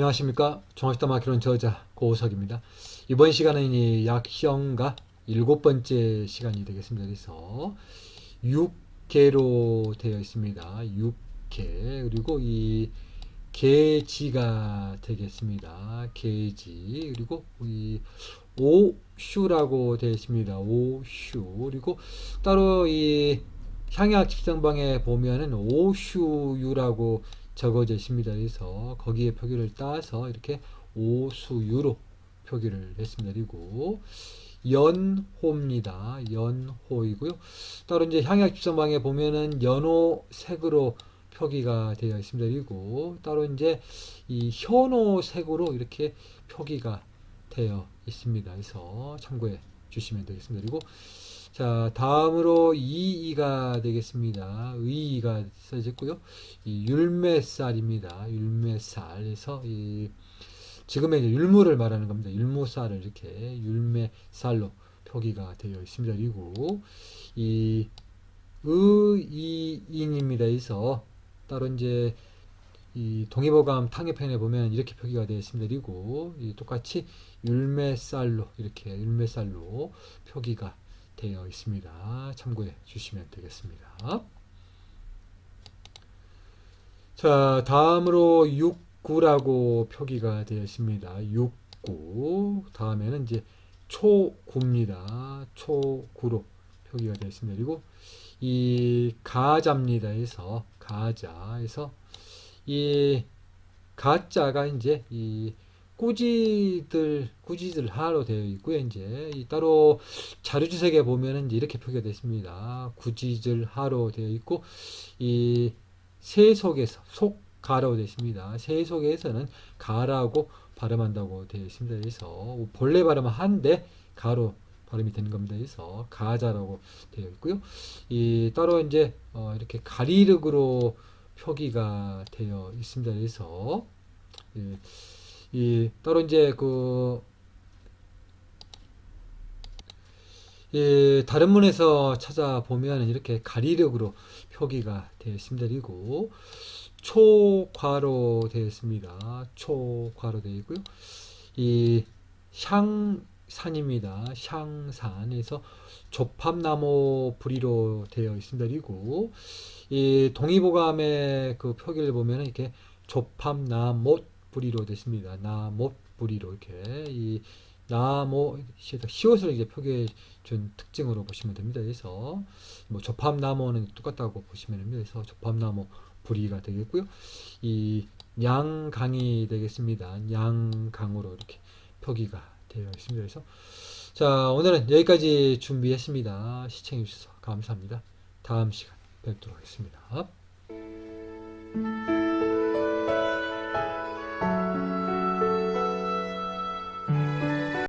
안녕하십니까. 종합시다 마키론 저자 고석입니다. 이번 시간은 이 약형과 일곱 번째 시간이 되겠습니다. 그래서 6개로 되어 있습니다. 6개. 그리고 이 계지가 되겠습니다. 계지. 그리고 이 오슈라고 되어 있습니다. 오슈. 그리고 따로 이 향약 집성방에 보면은 오슈유라고 적어져 있습니다. 그래서 거기에 표기를 따서 이렇게 오수유로 표기를 했습니다. 그리고 연호입니다. 연호이고요. 따로 이제 향약 집성방에 보면은 연호색으로 표기가 되어 있습니다. 그리고 따로 이제 이 현호색으로 이렇게 표기가 되어 있습니다. 그래서 참고해 주시면 되겠습니다. 그리고 자, 다음으로 이이가 되겠습니다. 의이가 써졌고요. 이 율매쌀입니다. 율매쌀에서 이 지금의 율무를 말하는 겁니다. 율무쌀을 이렇게 율매쌀로 표기가 되어 있습니다. 그리고 이 의이인입니다. 그래서 따로 이제 이 동의보감 탕해편에 보면 이렇게 표기가 되어 있습니다. 그리고 이 똑같이 율매쌀로 이렇게 율매쌀로 표기가 되어 있습니다. 참고해 주시면 되겠습니다. 자, 다음으로 69라고 표기가 되어 있습니다. 69. 다음에는 이제 초구입니다. 초구로 표기가 되어 있습니다. 그리고 이 가자입니다. 해서 가자에서 이 가자가 이제 이 꾸지들 꾸지들 하로 되어 있고요. 이제 이 따로 자료지색에 보면은 이렇게 표기가 됐습니다. 꾸지들 하로 되어 있고 이 세속에서 속가라고 되어 있습니다. 세속에서는 가라고 발음한다고 되어 있습니다. 그래서 본래 발음은 한데 가로 발음이 되는 겁니다. 그래서 가자라고 되어 있고요. 이 따로 이제 어 이렇게 가리륵으로 표기가 되어 있습니다. 그래서 예. 이 따로 이제 그 예, 다른 문에서 찾아보면 이렇게 가리력으로 표기가 되어 있습니다. 그리고 초과로 되어 있습니다. 초과로 되어 있고요. 이 향산입니다. 향산에서 조팝나무 부리로 되어 있습니다. 그리고 이 동의보감의 그 표기를 보면 이렇게 조팝나못 부리로 됐습니다. 나못 부리로 이렇게 이 나모 시옷을 이제 표기해 준 특징으로 보시면 됩니다. 그래서 뭐 조팝나무는 똑같다고 보시면 됩니다. 그래서 조팝나무 부리가 되겠고요. 이 양강이 되겠습니다. 양강으로 이렇게 표기가 되어 있습니다. 그래서 자 오늘은 여기까지 준비했습니다. 시청해 주셔서 감사합니다. 다음 시간 뵙도록 하겠습니다.